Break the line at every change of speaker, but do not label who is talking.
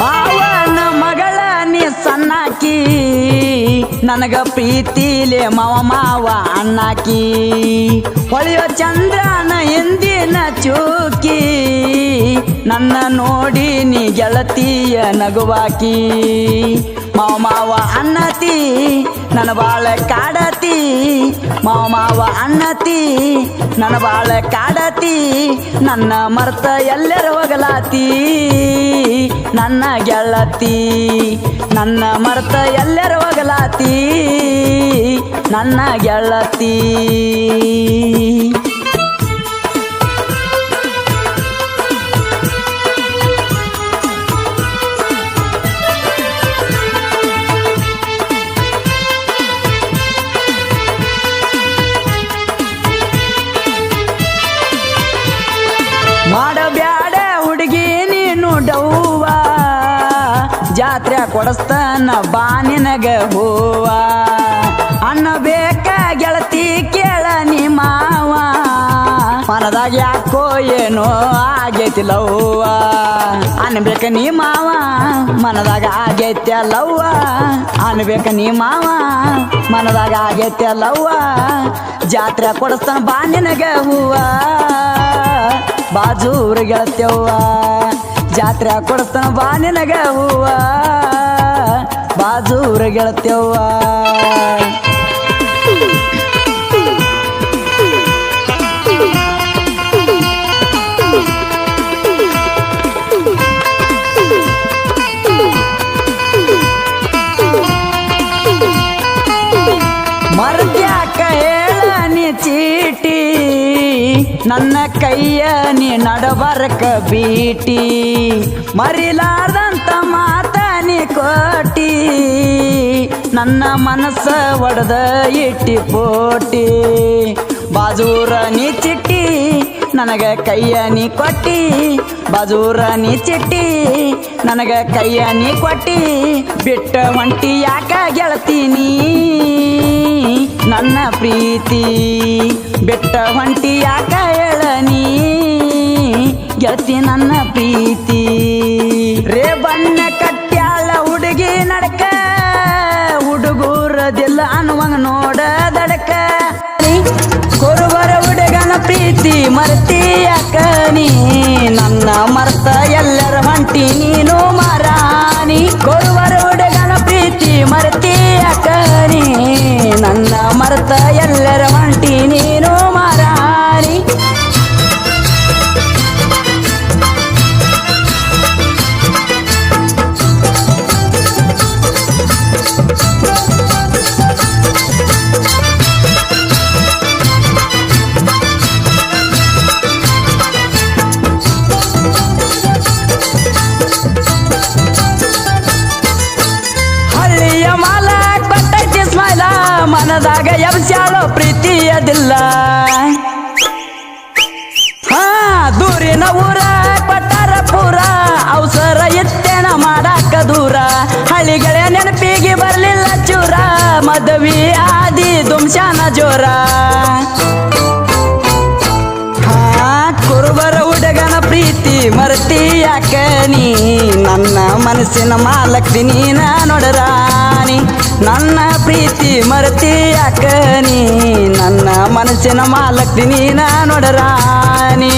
ಮಾವನ ಮಗಳ ನೀ ಸಣ್ಣಾಕಿ ನನಗ ಪ್ರೀತಿಲೆ ಮಾವ ಮಾವ ಅಣ್ಣಾಕಿ ಹೊಳೆಯೋ ಚಂದ್ರನ ಎಂದಿನ ಚೂಕಿ, ನನ್ನ ನೋಡಿ ನೀ ಗೆಳತಿಯ ನಗುವಾಕಿ. ಮಾವ ಮಾವ ಅನ್ನತಿ, ನನ್ನ ಬಾಳ ಕಾಡತಿ ಮಾವ ಮಾವ ಅಣ್ಣತಿ ನನ್ನ ಬಾಳ ಕಾಡತಿ, ನನ್ನ ಮರ್ತ ಎಲ್ಲರ ಹೋಗಲಾತಿ, ನನ್ನ ಗೆಳತಿ, ನನ್ನ ಮರ್ತ ಎಲ್ಲರ ಹೋಗಲಾತಿ, ನನ್ನ ಗೆಳತಿ. ಮಾಡಬ್ಯಾಡ ಹುಡುಗಿ ನೀನು ಡೌವಾ. ಜಾತ್ರೆ ಕೊಡಸ್ತಾನ ಬಾ ನಿನಗ ಹೂವ. ಯಾಕೋ ಏನೋ ಆಗೈತಿ ಲವ್ವ. ಅನ್ಬೇಕ ನೀ ಮಾವ, ಮನದಾಗ ಆಗೈತೆ ಲವ್ವ. ಅನ್ಬೇಕ ನೀ ಮಾವ, ಮನದಾಗ ಆಗೈತೆ ಲವ್ವ. ಜಾತ್ರೆ ಕೊಡಸ್ತಾನ ಬಾ ನಿನಗ ಹೂವ. ಬಾಜೂರು ಗೆಳತ್ಯವ್ವ ಜಾತ್ರೆ ಕೊಡಿಸ್ತಾನ ಬಾ ನಿನಗ ಹೂವ. ಬಾಜೂರು ಗೆಳತ್ಯವ್ವ ನನ್ನ ಕೈಯ ನೀ ನಡಬರಕ ಬೀಟಿ ಮರಿಲಾರ್ದಂತ ಮಾತ ನೀ ಕೋಟಿ. ನನ್ನ ಮನಸ್ಸ ಒಡೆದ ಇಟ್ಟಿ ಪೋಟಿ. ಬಾಜೂರ ನೀ ಚಿಟ್ಟಿ, ನನಗೆ ಕೈಯ ನೀ ಕೊಟ್ಟಿ. ಬಾಜೂರ ನೀ ಚಿಟ್ಟಿ, ನನಗೆ ಕೈಯ ನೀ ಕೊಟ್ಟಿ. ಬಿಟ್ಟ ಒಂಟಿ ಯಾಕ ಗೆಳತೀನಿ ನನ್ನ ಪ್ರೀತಿ. ಬೆಟ್ಟ ಹೊಂಟಿ ಯಾಕ ಹೇಳನಿ? ಗೆಳತಿ ನನ್ನ ಪ್ರೀತಿ. ರೇ ಬಣ್ಣ ಕಟ್ಟ್ಯಾಳ ಹುಡುಗಿ ನಡಕ, ಹುಡುಗೂರದಿಲ್ಲ ಅನ್ನುವಂಗ ನೋಡ ದಡಕ. ಕೊರುವರ ಹುಡುಗನ ಪ್ರೀತಿ ಮರ್ತಿ ನೀ? ನನ್ನ ಮರ್ತ ಎಲ್ಲರ ಹೊಂಟಿ ನೀನು ಮರಾನಿ ಕೊರುವರ ಹುಡುಗನ ಪ್ರೀತಿ ಮರ್ತಿ ನೀ? ನನ್ನ ಮರ್ತ ಎಲ್ಲರ ಮನದಾಗ ಎಬ್ಸ್ಯಾಳೋ ಪ್ರೀತಿಯದಿಲ್ಲ. ಹಾ, ದೂರಿನ ಊರ ಕೊಟ್ಟಾರ ಪೂರ ಅವಸರ ಎತ್ತೇನ ಮಾಡಾಕ ದೂರ. ಹಳ್ಳಿಗಳೇ ನೆನಪಿಗೆ ಬರ್ಲಿಲ್ಲ ಚೂರ, ಮದವಿ ಆದಿ ದುಮ್ಶಾನ ಜೋರ. ಹಾ ಪ್ರೀತಿ ಮರ್ತಿ ಯಾಕ ನೀ? ನನ್ನ ಮನಸ್ಸಿನ ಮಾಲಕ್ತಿ ನೀನ ನೋಡರಾಣಿ ನನ್ನ ಪ್ರೀತಿ ಮರ್ತಿ ಯಾಕ ನೀ? ನನ್ನ ಮನಸ್ಸಿನ ಮಾಲಕ್ತಿ ನೀನ ನೋಡರಾಣಿ.